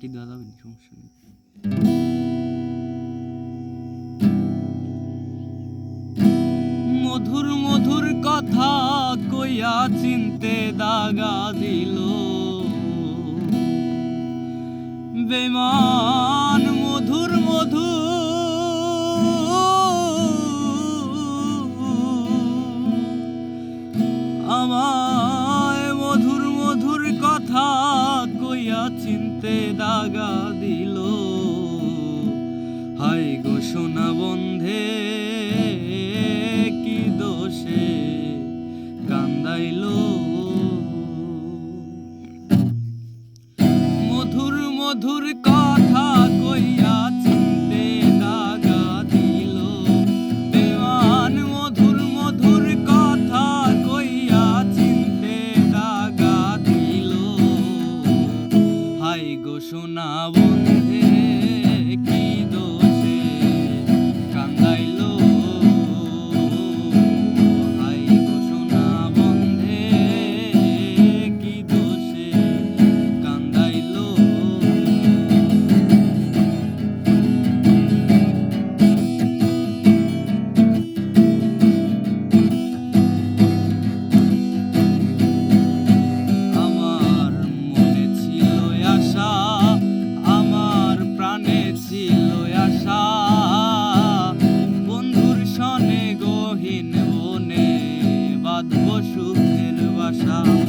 কাটি দেওয়া সমস্যা নেই। মধুর মধুর কথা কইয়া চিনতে দাগা দিল। বেমান মধুর মধু আমার বুকেতে দাগা দিল। হাই গো সোনা বন্ধে কি দোষে কান্দাইল। মধুর মধুর কথা বাঁধব সুখের বাসা।